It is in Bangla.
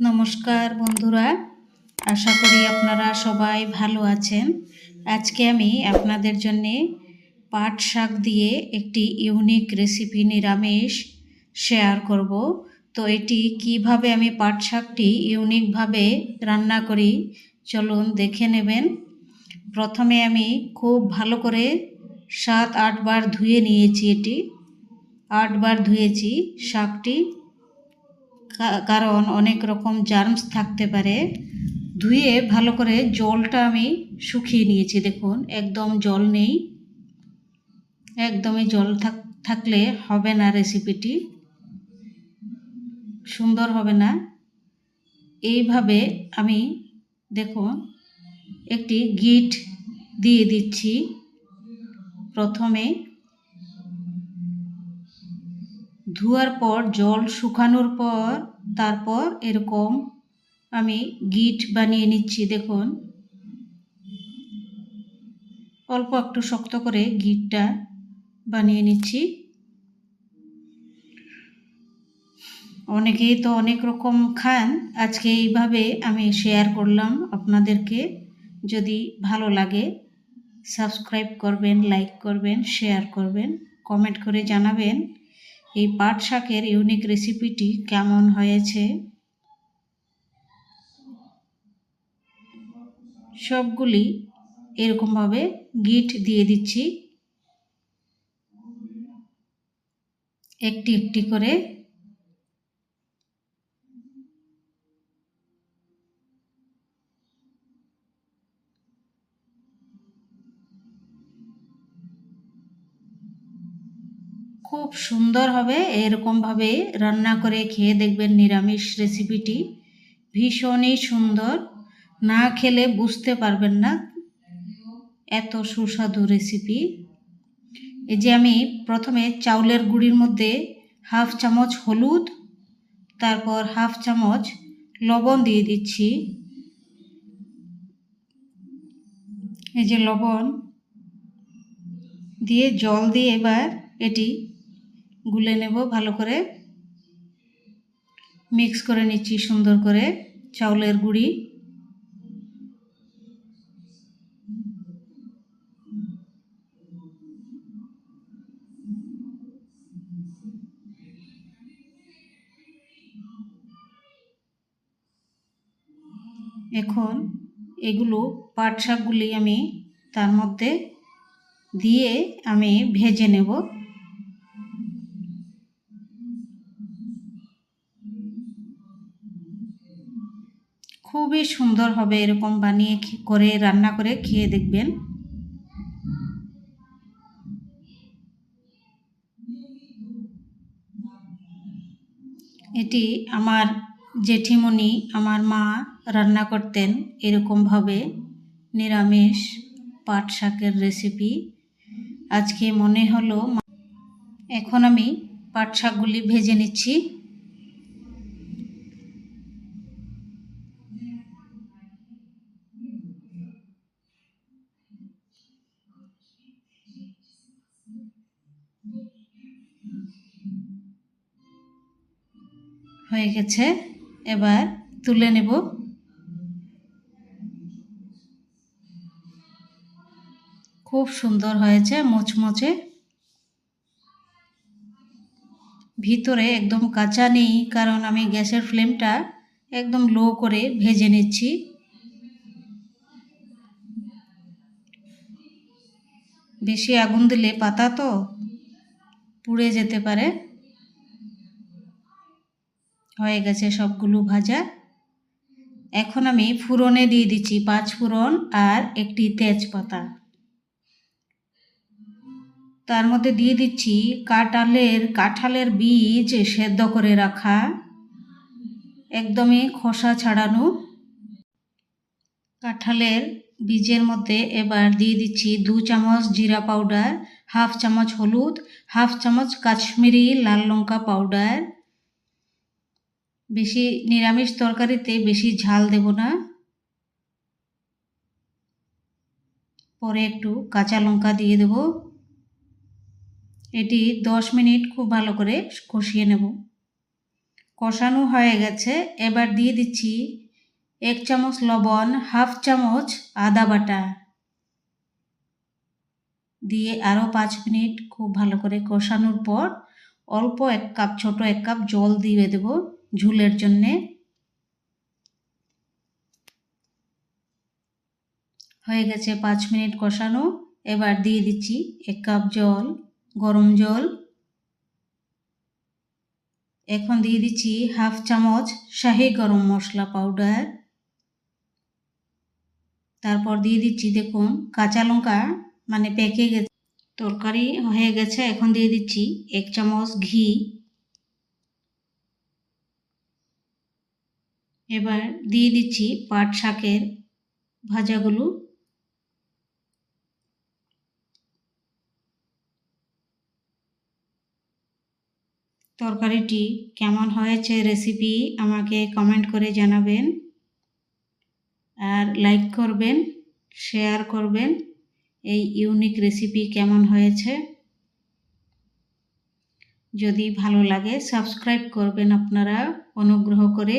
নমস্কার বন্ধুরা, আশা করি আপনারা সবাই ভালো আছেন। আজকে আমি আপনাদের জন্য পাট শাক দিয়ে একটি ইউনিক রেসিপি নিরামিষ শেয়ার করব। তো এটি কীভাবে আমি পাট শাকটি ইউনিকভাবে রান্না করি, চলুন দেখে নেবেন। প্রথমে আমি খুব ভালো করে সাত আটবার ধুয়ে নিয়েছি এটি, আটবার ধুয়েছি শাকটি। কারণ অনেক রকম জার্মস থাকতে পারে। ধুয়ে ভালো করে জলটা আমি শুকিয়ে নিয়েছি, দেখুন, একদম জল নেই। একদমই জল থাক, থাকলে হবে না রেসিপিটি সুন্দর হবে না। এইভাবে আমি, দেখুন, একটি গিট দিয়ে দিচ্ছি। প্রথমে ধোয়ার পর, জল শুকানোর পর, তারপর এরকম আমি গিট বানিয়ে নিচ্ছি, দেখুন। অল্প একটু শক্ত করে গিটটা বানিয়ে নিচ্ছি। অনেকেই তো অনেক রকম খান, আজকে এইভাবে আমি শেয়ার করলাম আপনাদেরকে। যদি ভালো লাগে, সাবস্ক্রাইব করবেন, লাইক করবেন, শেয়ার করবেন, কমেন্ট করে জানাবেন। এই পাট শাকের ইউনিক রেসিপিটি কেমন হয়েছে? সবগুলি এরকমভাবে গিট দিয়ে দিচ্ছি। একটি একটি করে খুব সুন্দর হবে। এরকমভাবে রান্না করে খেয়ে দেখবেন নিরামিষ রেসিপিটি ভীষণই সুন্দর। না খেলে বুঝতে পারবেন না এত সুস্বাদু রেসিপি এই যে আমি প্রথমে চাউলের গুঁড়ির মধ্যে হাফ চামচ হলুদ, তারপর হাফ চামচ লবণ দিয়ে দিচ্ছি। এই যে লবণ দিয়ে জল দিয়ে এবার এটি গুলে নেব ভালো করে। মিক্স করে নিচ্ছি সুন্দর করে চাউলের গুঁড়ি। এখন এগুলো পাট শাকগুলি আমি তার মধ্যে দিয়ে আমি ভেজে নেব। খুবই সুন্দর হবে এরকম বানিয়ে করে, রান্না করে খেয়ে দেখবেন। এটি আমার জেঠিমণি, আমার মা রান্না করতেন এরকমভাবে নিরামিষ পাট শাকের রেসিপি। আজকে মনে হলো এখন আমি পাট শাকগুলি ভেজে নিচ্ছি। হয়ে গেছে। এবার তুলে নেব। খুব সুন্দর হয়েছে মুচমুচে। ভিতরে একদম কাঁচা নেই, কারণ আমি গ্যাসের ফ্লেমটা একদম লো করে ভেজে নিচ্ছি। বেশি আগুন দিলে পাতা তো পুড়ে যেতে পারে। হয়ে গেছে সবগুলো ভাজা। এখন আমি ফুরনে দিয়ে দিচ্ছি পাঁচ ফুরন আর একটি তেজপাতা। তার মধ্যে দিয়ে দিচ্ছি কাঁঠালের কাঁঠালের বীজ সেদ্ধ করে রাখা। একদমই খোসা ছাড়ানো। কাঁঠালের বীজের মধ্যে এবার দিয়ে দিচ্ছি দু চামচ জিরা পাউডার, হাফ চামচ হলুদ, হাফ চামচ কাশ্মীরি লাল লঙ্কা পাউডার। বেশি নিরামিষ তরকারিতে বেশি ঝাল দেব না। পরে একটু কাঁচা লঙ্কা দিয়ে দেব। এটি দশ মিনিট খুব ভালো করে কষিয়ে নেব। কষানো হয়ে গেছে। এবার দিয়ে দিচ্ছি এক চামচ লবণ, হাফ চামচ আদা বাটা। দিয়ে আরও পাঁচ মিনিট খুব ভালো করে কষানোর পর অল্প এক কাপ, ছোট এক কাপ জল দিয়ে দেব। ঝুলের জন্যে হয়ে গেছে পাঁচ মিনিট কষানো। এবার দিয়ে দিচ্ছি এক কাপ জল, গরম জল। এখন দিয়ে দিচ্ছি হাফ চামচ শাহি গরম মশলা পাউডার। তারপর দিয়ে দিচ্ছি দেখুন কাঁচা লঙ্কা মানে পেকে গেছে। তরকারি হয়ে গেছে। এখন দিয়ে দিচ্ছি এক চামচ ঘি। এবার দিয়ে দিচ্ছি পাট শাকের ভাজাগুলো। তরকারিটি কেমন হয়েছে রেসিপি আমাকে কমেন্ট করে জানাবেন। আর লাইক করবেন শেয়ার করবেন, এই ইউনিক রেসিপি কেমন হয়েছে। যদি ভালো লাগে সাবস্ক্রাইব করবেন আপনারা, অনুগ্রহ করে।